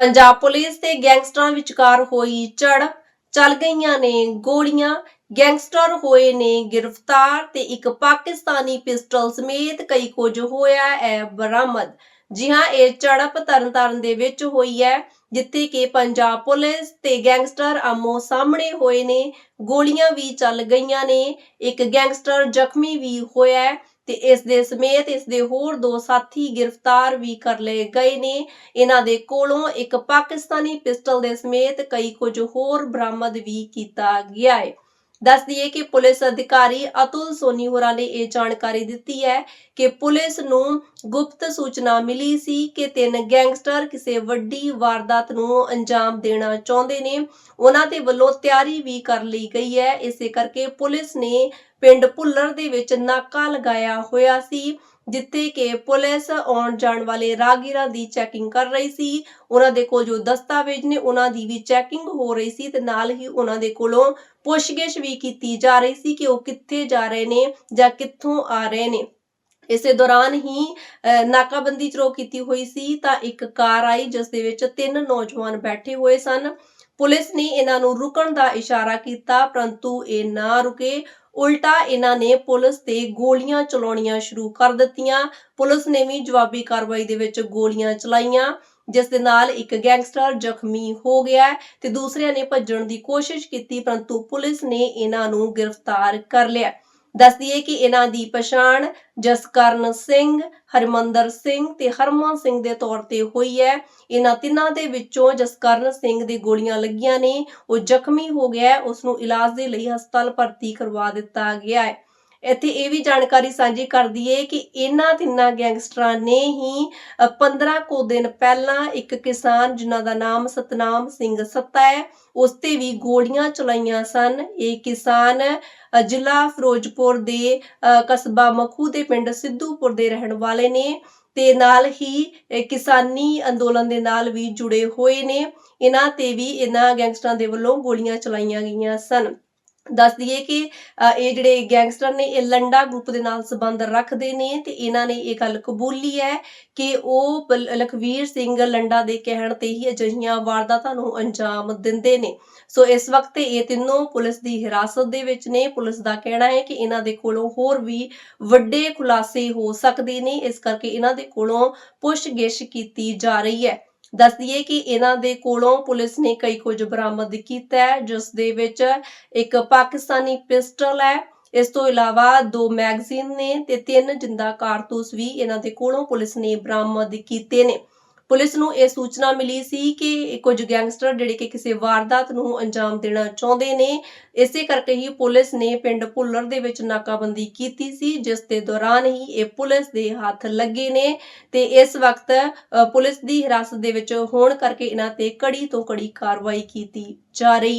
Punjab police ਤੇ ਗੈਂਗਸਟਰਾਂ ਵਿਚਕਾਰ ਹੋਈ ਝੜਪ ਚੱਲ ਗਈਆਂ ਨੇ ਗੋਲੀਆਂ। ਗੈਂਗਸਟਰ ਹੋਏ ਨੇ ਗ੍ਰਿਫਤਾਰ ਤੇ ਇੱਕ ਪਾਕਿਸਤਾਨੀ ਪਿਸਟਲ ਸਮੇਤ ਕਈ ਕੁਝ ਹੋਇਆ ਹੈ ਬਰਾਮਦ। ਜੀ ਹਾਂ ਇਹ ਝੜਪ ਤਰਨਤਾਰਨ ਦੇ ਵਿੱਚ ਹੋਈ ਹੈ ਜਿੱਥੇ ਕਿ ਪੰਜਾਬ ਪੁਲਿਸ ਤੇ ਗੈਂਗਸਟਰ ਆਮੋ ਸਾਹਮਣੇ ਹੋਏ ਨੇ। ਗੋਲੀਆਂ ਵੀ ਚੱਲ ਗਈਆਂ ਨੇ। ਇੱਕ ਗੈਂਗਸਟਰ ਜ਼ਖਮੀ ਵੀ ਹੋਇਆ ਹੈ ਤੇ ਇਸ ਦੇ ਸਮੇਤ ਇਸ ਦੇ ਹੋਰ ਦੋ ਸਾਥੀ ਗ੍ਰਿਫਤਾਰ ਵੀ ਕਰ ਲਏ ਗਏ ਨੇ। ਇਹਨਾਂ ਦੇ ਕੋਲੋਂ ਇੱਕ ਪਾਕਿਸਤਾਨੀ ਪਿਸਟਲ ਦੇ ਸਮੇਤ ਕਈ ਕੁਝ ਹੋਰ ਬਰਾਮਦ ਵੀ ਕੀਤਾ ਗਿਆ ਹੈ। ਦੱਸ ਦਈਏ ਕਿ ਪੁਲਿਸ ਅਧਿਕਾਰੀ ਅਤੁਲ ਸੋਨੀ ਹੋਰਾਂ ਨੇ ਇਹ ਜਾਣਕਾਰੀ ਦਿੱਤੀ ਹੈ ਕਿ ਪੁਲਿਸ ਨੂੰ ਗੁਪਤ ਸੂਚਨਾ ਮਿਲੀ ਸੀ ਕਿ ਤਿੰਨ ਗੈਂਗਸਟਰ ਕਿਸੇ ਵੱਡੀ ਵਾਰਦਾਤ ਨੂੰ ਅੰਜਾਮ ਦੇਣਾ ਚਾਹੁੰਦੇ ਨੇ। ਉਹਨਾਂ ਦੇ ਵੱਲੋਂ ਤਿਆਰੀ ਵੀ ਕਰ ਲਈ ਗਈ ਹੈ। ਇਸੇ ਕਰਕੇ ਪੁਲਿਸ ਨੇ ਪਿੰਡ ਭੁੱਲਰ ਦੇ ਵਿੱਚ ਨਾਕਾ ਲਗਾਇਆ ਹੋਇਆ ਸੀ, ਜਿੱਥੇ ਕਿ ਪੁਲਿਸ ਆਉਣ ਜਾਣ ਵਾਲੇ ਰਾਗੀਰਾਂ ਦੀ ਚੈਕਿੰਗ ਕਰ ਰਹੀ ਸੀ। ਉਹਨਾਂ ਦੇ ਕੋਲ ਜੋ ਦਸਤਾਵੇਜ਼ ਨੇ, ਉਹਨਾਂ ਦੀ ਵੀ ਚੈਕਿੰਗ ਹੋ ਰਹੀ ਸੀ ਤੇ ਨਾਲ ਹੀ ਉਹਨਾਂ ਦੇ ਕੋਲੋਂ ਪੁੱਛਗਿੱਛ ਵੀ ਕੀਤੀ ਜਾ ਰਹੀ ਸੀ ਕਿ ਉਹ ਕਿੱਥੇ ਜਾ ਰਹੇ ਨੇ ਜਾਂ ਕਿੱਥੋਂ ਆ ਰਹੇ ਨੇ। ਇਸੇ ਦੌਰਾਨ ਹੀ ਨਾਕਾਬੰਦੀ ਚਰੋ ਕੀਤੀ ਹੋਈ ਸੀ ਤਾਂ ਇੱਕ ਕਾਰ ਆਈ, ਜਿਸ ਦੇ ਵਿੱਚ ਤਿੰਨ ਨੌਜਵਾਨ ਬੈਠੇ ਹੋਏ ਸਨ। ਪੁਲਿਸ ਨੇ ਇਹਨਾਂ ਨੂੰ ਰੁਕਣ ਦਾ ਇਸ਼ਾਰਾ ਕੀਤਾ, ਪਰੰਤੂ ਇਹ ਨਾ ਰੁਕੇ। ਉਲਟਾ ਇਹਨਾਂ ਨੇ ਪੁਲਿਸ ਤੇ ਗੋਲੀਆਂ ਚਲਾਉਣੀਆਂ ਸ਼ੁਰੂ ਕਰ ਦਿੱਤੀਆਂ। ਪੁਲਿਸ ਨੇ ਵੀ ਜਵਾਬੀ ਕਾਰਵਾਈ ਦੇ ਵਿੱਚ ਗੋਲੀਆਂ ਚਲਾਈਆਂ, ਜਿਸ ਦੇ ਨਾਲ ਇੱਕ ਗੈਂਗਸਟਰ ਜ਼ਖਮੀ ਹੋ ਗਿਆ ਤੇ ਦੂਸਰਿਆਂ ਨੇ ਭੱਜਣ ਦੀ ਕੋਸ਼ਿਸ਼ ਕੀਤੀ, ਪਰੰਤੂ ਪੁਲਿਸ ਨੇ ਇਹਨਾਂ ਨੂੰ ਗ੍ਰਿਫਤਾਰ ਕਰ ਲਿਆ। ਦੱਸ ਦਈਏ ਕਿ ਇਹਨਾਂ ਦੀ ਪਛਾਣ ਜਸਕਰਨ ਸਿੰਘ, ਹਰਮੰਦਰ ਸਿੰਘ ਤੇ ਹਰਮਨ ਸਿੰਘ ਦੇ ਤੌਰ ਤੇ ਹੋਈ ਹੈ। ਇਹਨਾਂ ਤਿੰਨਾਂ ਦੇ ਵਿੱਚੋਂ ਜਸਕਰਨ ਸਿੰਘ ਦੇ ਗੋਲੀਆਂ ਲੱਗੀਆਂ ਨੇ। ਉਹ ਜ਼ਖਮੀ ਹੋ ਗਿਆ ਹੈ। ਉਸ ਨੂੰ ਇਲਾਜ ਦੇ ਲਈ ਹਸਪਤਾਲ ਭਰਤੀ ਕਰਵਾ ਦਿੱਤਾ ਗਿਆ ਹੈ। ਇੱਥੇ ਇਹ ਵੀ ਜਾਣਕਾਰੀ ਸਾਂਝੀ ਕਰ ਦਈਏ ਕਿ ਇਹਨਾਂ ਤਿੰਨਾਂ ਗੈਂਗਸਟਰਾਂ ਨੇ ਹੀ ਅ, 15 ਕੁ ਦਿਨ ਪਹਿਲਾਂ ਇੱਕ ਕਿਸਾਨ ਜਿਨ੍ਹਾਂ ਦਾ ਨਾਮ ਸਤਨਾਮ ਸਿੰਘ ਸੱਤਾ ਹੈ ਉਸ ਤੇ ਵੀ ਗੋਲੀਆਂ ਚਲਾਈਆਂ ਸਨ। ਇਹ ਕਿਸਾਨ ਜ਼ਿਲ੍ਹਾ ਫਿਰੋਜ਼ਪੁਰ ਦੇ ਕਸਬਾ ਮਖੂ ਦੇ ਪਿੰਡ ਸਿੱਧੂਪੁਰ ਦੇ ਰਹਿਣ ਵਾਲੇ ਨੇ ਤੇ ਨਾਲ ਹੀ ਕਿਸਾਨੀ ਅੰਦੋਲਨ ਦੇ ਨਾਲ ਵੀ ਜੁੜੇ ਹੋਏ ਨੇ। ਇਹਨਾਂ ਤੇ ਵੀ ਇਹਨਾਂ ਗੈਂਗਸਟਰਾਂ ਦੇ ਵੱਲੋਂ ਗੋਲੀਆਂ ਚਲਾਈਆਂ ਗਈਆਂ ਸਨ। ਦੱਸ ਦਈਏ ਕਿ ਇਹ ਜਿਹੜੇ ਗੈਂਗਸਟਰ ਨੇ, ਇਹ ਲੰਡਾ ਗਰੁੱਪ ਦੇ ਨਾਲ ਸੰਬੰਧ ਰੱਖਦੇ ਨੇ ਤੇ ਇਹਨਾਂ ਨੇ ਇਹ ਗੱਲ ਕਬੂਲੀ ਹੈ ਕਿ ਉਹ ਲਖਵੀਰ ਸਿੰਘ ਲੰਡਾ ਦੇ ਕਹਿਣ ਤੇ ਹੀ ਅਜਿਹੀਆਂ ਵਾਰਦਾਤਾਂ ਨੂੰ ਅੰਜਾਮ ਦਿੰਦੇ ਨੇ। ਸੋ ਇਸ ਵਕਤ ਇਹ ਤਿੰਨੋਂ ਪੁਲਿਸ ਦੀ ਹਿਰਾਸਤ ਦੇ ਵਿੱਚ ਨੇ। ਪੁਲਿਸ ਦਾ ਕਹਿਣਾ ਹੈ ਕਿ ਇਹਨਾਂ ਦੇ ਕੋਲੋਂ ਹੋਰ ਵੀ ਵੱਡੇ ਖੁਲਾਸੇ ਹੋ ਸਕਦੇ ਨੇ। ਇਸ ਕਰਕੇ ਇਹਨਾਂ ਦੇ ਕੋਲੋਂ ਪੁੱਛਗਿੱਛ ਕੀਤੀ ਜਾ ਰਹੀ ਹੈ। ਦੱਸ ਦਈਏ ਕਿ ਇਹਨਾਂ ਦੇ ਕੋਲੋਂ ਪੁਲਿਸ ਨੇ ਕਈ ਕੁਝ ਬਰਾਮਦ ਕੀਤਾ ਹੈ, ਜਿਸ ਦੇ ਵਿੱਚ ਇੱਕ ਪਾਕਿਸਤਾਨੀ ਪਿਸਟਲ ਹੈ। ਇਸ ਤੋਂ ਇਲਾਵਾ ਦੋ ਮੈਗਜ਼ੀਨ ਨੇ ਤੇ ਤਿੰਨ ਜਿੰਦਾ ਕਾਰਤੂਸ ਵੀ ਇਹਨਾਂ ਦੇ ਕੋਲੋਂ ਪੁਲਿਸ ਨੇ ਬਰਾਮਦ ਕੀਤੇ ਨੇ। ਪੁਲਿਸ ਨੂੰ ਇਹ ਸੂਚਨਾ ਮਿਲੀ ਸੀ ਕਿ ਕੁਝ ਗੈਂਗਸਟਰ ਜਿਹੜੇ ਕਿ ਕਿਸੇ ਵਾਰਦਾਤ ਨੂੰ ਅੰਜਾਮ ਦੇਣਾ ਚਾਹੁੰਦੇ ਨੇ, ਇਸੇ ਕਰਕੇ ਹੀ ਪੁਲਿਸ ਨੇ ਪਿੰਡ ਭੁੱਲਰ ਦੇ ਵਿੱਚ ਨਾਕਾਬੰਦੀ ਕੀਤੀ ਸੀ, ਜਿਸ ਦੇ ਦੌਰਾਨ ਹੀ ਇਹ ਪੁਲਿਸ ਦੇ ਹੱਥ ਲੱਗੇ ਨੇ ਤੇ ਇਸ ਵਕਤ ਪੁਲਿਸ ਦੀ ਹਿਰਾਸਤ ਦੇ ਵਿੱਚ ਹੋਣ ਕਰਕੇ ਇਹਨਾਂ ਤੇ ਕੜੀ ਤੋਂ ਕੜੀ ਕਾਰਵਾਈ ਕੀਤੀ ਜਾ ਰਹੀ ਹੈ।